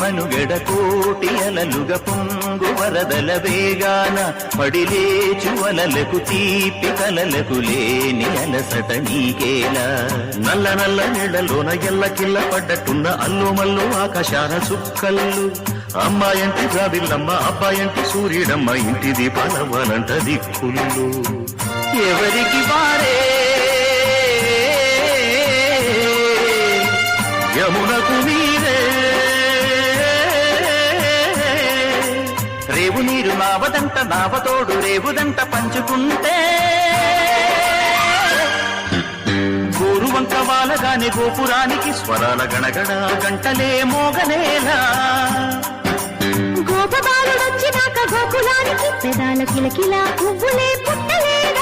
మనుగడ కోటి అలలుగ పొంగు వరదల వేగాన పడిలేచు అలలకు తీపి కలలకు లేని అలసట నీకేలా నల్ల నల్ల నీళ్ళలోన ఎల్ల కిల్ల పడ్డట్టున్న అల్లు మల్లు ఆకాశాన చుక్కల్లు అమ్మాయంటి జాబిల్లమ్మ అబ్బాయంటి సూర్యుడమ్మ ఇంటి దీపాలవ్వాలంట దిక్కులు ఎవరికి వారే? యమునకు నీరే రేవు నీరు నావదంట నావతోడు రేవుదంట పంచుకుంటే. గోరువంక వాలగానే గోపురానికి స్వరాల గణగణ గంటలే మోగనేలా గోపబాలుడొచ్చినాక గోకులానికి పెదాల కిలకిలా పువ్వులే పుట్టలేదా